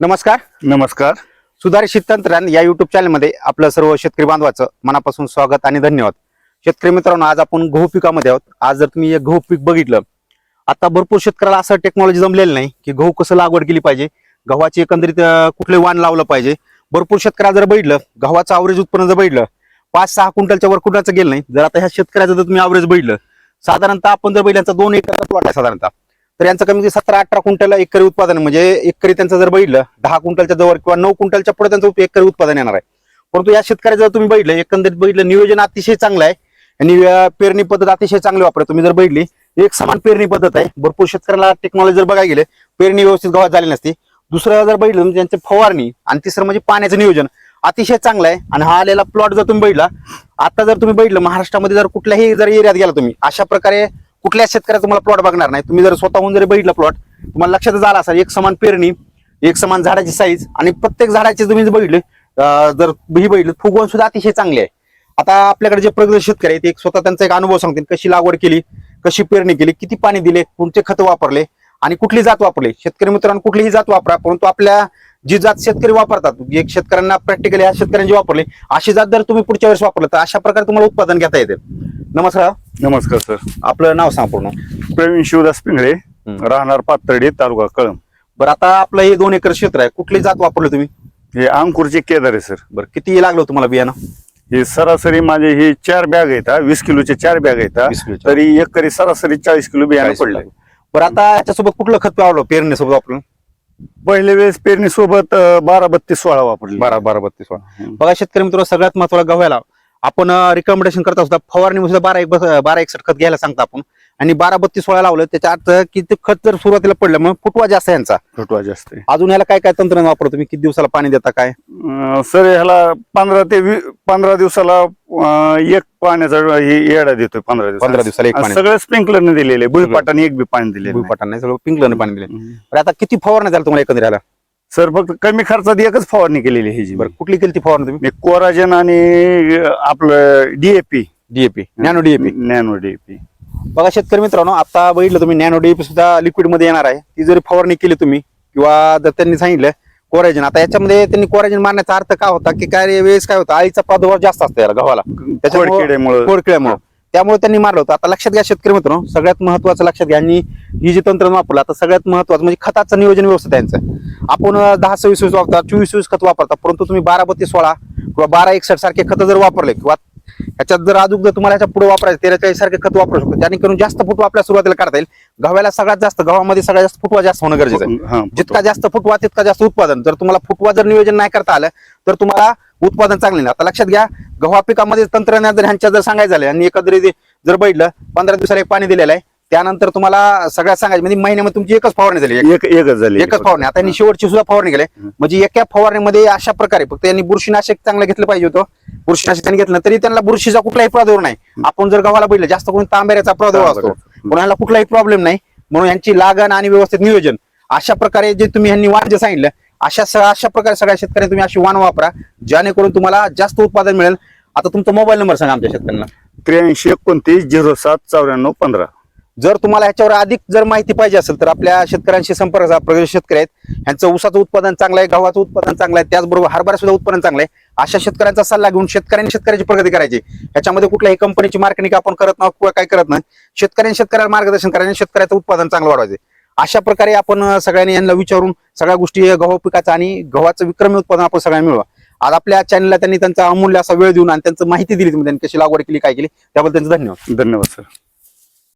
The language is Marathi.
नमस्कार. नमस्कार. सुधारित तंत्रज्ञान या युट्यूब चॅनलमध्ये आपलं सर्व शेतकरी बांधवाचं मनापासून स्वागत आणि धन्यवाद. शेतकरी मित्रांनो आज आपण गहू पिकामध्ये आहोत. आज जर तुम्ही हे गहू पीक बघितलं आता भरपूर शेतकऱ्याला असं टेक्नॉलॉजी जमलेलं नाही की गहू कसं लागवड केली पाहिजे गव्हाची एकंदरीत कुठले वाण लावलं पाहिजे. भरपूर शेतकऱ्याला जर बघितलं गव्हाचं अवरेज उत्पन्न जर बघितलं पाच सहा क्विंटलच्या वर कुणाचं गेलं नाही. जर आता ह्या शेतकऱ्याचं जर तुम्ही अवरेज बघितलं साधारणतः आपण जर बघितलं यांचा दोन एकरचा प्लॉट आहे साधारणतः. तर यांचं कमी कमी सतरा अठरा क्विंटल एकरी उत्पादन म्हणजे एकरी त्यांचं जर बघितलं दहा क्विंटलच्या जवळ किंवा नऊ क्विंटलच्या पुढे त्यांचं एकरी उत्पादन येणार आहे. परंतु या शेतकऱ्याचं जर तुम्ही बघितलं एकंदरीत बघितलं नियोजन अतिशय चांगलं आहे. आणि पेरणी पद्धत अतिशय चांगली वापरा तुम्ही जर बघितली एक समान पेरणी पद्धत आहे. भरपूर शेतकऱ्याला टेक्नॉलॉजी जर बघायला गेले पेरणी व्यवस्थित गव्हात झाली नसती. दुसरं जर बघितलं म्हणजे त्यांची फवारणी आणि तिसरं म्हणजे पाण्याचं नियोजन अतिशय चांगलं आहे. आणि हा आलेला प्लॉट जर तुम्ही बघितला आता जर तुम्ही बघितलं महाराष्ट्रामध्ये जर कुठल्याही जर एरियात गेला तुम्ही अशा प्रकारे कुठल्या शेतकऱ्याचा तुम्हाला प्लॉट बघणार नाही. तुम्ही जर स्वतःहून जरी बघितलं प्लॉट तुम्हाला लक्षात झाला असेल एक समान पेरणी एक समान झाडाची साईज आणि प्रत्येक झाडाचे तुम्ही जर बघितले जर ही बघितलं फुगवण सुद्धा अतिशय चांगले आहे. आता आपल्याकडे जे प्रगत शेतकरी आहेत एक स्वतः त्यांचा एक अनुभव सांगतील कशी लागवड केली कशी पेरणी केली किती पाणी दिले कोणते खत वापरले आणि कुठली जात वापरली. शेतकरी मित्रांनो कुठलीही जात वापरा परंतु आपल्या जी जात शेतकरी वापरतात एक शेतकऱ्यांना प्रॅक्टिकली ह्या शेतकऱ्यांची वापरली अशी जात जर तुम्ही पुढच्या वेळेस वापरलं तर अशा प्रकारे तुम्हाला उत्पादन घेता येते. नमस्कार. नमस्कार सर. आपलं नाव सांग पूर्ण. प्रवीण शिवदास पिंगळे. राहणार पाथर्डी तालुका कळम बरं आता आपलं हे दोन एकर क्षेत्र आहे. कुठली जात वापरली तुम्ही? हे अंकुरचे केदार आहे सर. बरं किती लागलं तुम्हाला बियाणं? हे सरासरी माझे हे चार बॅग आहेत हा, वीस किलोचे चार बॅग आहेत हा. 20 किलोच्या. तरी एकरी सरासरी चाळीस किलो बियाणं चाळीस पडलं किलो. बरं आता याच्यासोबत कुठलं खत वापरलं? पेरणीसोबत वापरलं? पहिल्या वेळेस पेरणी सोबत बारा बत्तीस सोळा वापरली. बारा बारा बत्तीस सोळा. बघा शेतकरी मित्र सगळ्यात महत्वाला गव्हाला आपण रिकमेंडेशन करता सुद्धा फवारणी सुद्धा बारा एक बारा एकसठ खत घ्यायला सांगता आपण. आणि बारा बत्तीस सोळा लावलं त्याच्या अर्थ की ते खत जर सुरुवातीला पडलं मग फुटवा जास्त यांचा. फुटवा जास्त. अजून याला काय काय तंत्रज्ञान वापरतो तुम्ही? किती दिवसाला पाणी देता काय? सर ह्याला पंधरा ते पंधरा दिवसाला एक पाण्याचा येडा देतोय पंधरा दिवस पंधरा दिवसाला एक सगळं स्प्रिंकलरने दिलेले भुईपाटाने एक बी पाणी दिले भुईपाटानं सगळं पिंकलं पाणी दिले आता किती फवारणी झालं तुम्हाला एकंदर याला सर फक्त कमी खर्चात एकच फवारणी केलेली ही जी. बरं कुठली केली ती फवारणी तुम्ही? मी कोराजन आणि आपलं DAP DAP nano DAP nano DAP बघा शेतकरी मित्रांनो आता बघितलं तुम्ही नॅनो डीएपी सुद्धा लिक्विडमध्ये येणार आहे. ती जरी फवारणी केली तुम्ही किंवा जर त्यांनी सांगितलं कोरायजन आता याच्यामध्ये त्यांनी कोरायजन मारण्याचा अर्थ काय होता की काय वेळेस काय होता आळीचा प्रादुर्भाव जास्त असतो याला गव्हाला. त्याच्यामुळं- खोडकिड्यामुळं कोरकिळ्यामुळे त्यामुळे त्यांनी मारलं होतं. आता लक्षात घ्या शेतकरी मित्रांनो सगळ्यात महत्वाचं लक्षात घ्या. आणि ही जे तंत्र वापरलं आता सगळ्यात महत्वाचं म्हणजे खताचं नियोजन व्यवस्थित त्यांचं यांचं. आपण दहा सव्वीस वीस वापरता चोवीस वीस खत वापरता परंतु तुम्ही बारा बत्तीस सोळा किंवा बारा एकसठ सारखे खत जर वापरले किंवा ह्याच्यात जर अजून जर तुम्हाला ह्याच्या पुढे वापरायचं तेरा चाळीस सारखे खत वापरू शकतो. त्याने करून जास्त फुटवा आपल्या सुरुवातीला काढता येईल. गव्हाला सगळ्यात जास्त गव्हामध्ये सगळ्यात जास्त फुटवा जास्त होणं गरजेचं आहे. जितका जास्त फुटवा तितका जास्त उत्पादन. जर तुम्हाला फुटवा जर नियोजन नाही करता आलं तर तुम्हाला उत्पादन चांगले नाही आता लक्षात घ्या गव्हा पिकामध्ये तंत्रज्ञान जर ह्यांच्या जर सांगायचं झालं आणि एकत्रित जर बघितलं पंधरा दिवसाला एक पाणी दिलेलं आहे. त्यानंतर तुम्हाला सगळ्यात सांगायचं म्हणजे महिन्यामध्ये तुमची एकच फवारणी झाली. एक- एक एकच झाली. एकच फवारणी. आता यांनी शेवटची सुद्धा फवारणी केली. म्हणजे एका फवारणीमध्ये अशा प्रकारे फक्त यांनी बुरशीनाशक चांगलं घेतलं पाहिजे होतं. बुरशीनाशक त्यांनी घेतलं तरी त्यांना बुरशीचा कुठलाही प्रादुर्भाव नाही. आपण जर गव्हाला बघितलं जास्त करून तांबेऱ्याचा प्रादुर्भाव असतो. तांबेऱ्याचा. कोणाला कुठलाही प्रॉब्लेम नाही. म्हणून यांची लागण आणि व्यवस्थित नियोजन अशा प्रकारे जे तुम्ही यांनी वाण जे सांगितलं अशा स- अशा प्रकारे सगळ्या शेतकऱ्यांनी तुम्ही अशी वाण वापरा जेणेकरून तुम्हाला जास्त उत्पादन मिळेल. आता तुमचा मोबाईल नंबर सांगा आमच्या शेतकऱ्यांना. त्र्याऐंशी एकोणतीस झिरो सात चौऱ्याण्णव पंधरा. जर तुम्हाला ह्याच्यावर अधिक जर माहिती पाहिजे असेल तर आपल्या शेतकऱ्यांशी संपर्क साधा. शेतकरी आहेत. यांचं ऊसाचं उत्पादन चांगलं आहे गव्हाचं उत्पादन चांगलं आहे त्याचबरोबर हरभरा सुद्धा उत्पादन चांगलं आहे. अशा शेतकऱ्यांचा सल्ला घेऊन शेतकऱ्यांनी शेतकऱ्याची प्रगती करायची. ह्याच्यामध्ये कुठल्याही कंपनीची मार्केटिंग आपण करत नाही किंवा काय करत नाही. शेतकऱ्यांनी शेतकऱ्याला मार्गदर्शन करायचं शेतकऱ्याचं उत्पादन चांगलं वाढवायचे. अशा प्रकारे आपण सगळ्यांनी यांना विचारून सगळ्या गोष्टी गहू पिकाचा आणि गव्हाचं विक्रमी उत्पादन आपण सगळ्यांना मिळवा. आज आपल्या चॅनलला त्यांनी त्यांचा अमूल्य असा वेळ देऊन आणि त्यांचं माहिती दिली तुम्ही त्यांनी कशी लागवड केली काय केली त्याबद्दल त्यांचं धन्यवाद. धन्यवाद सर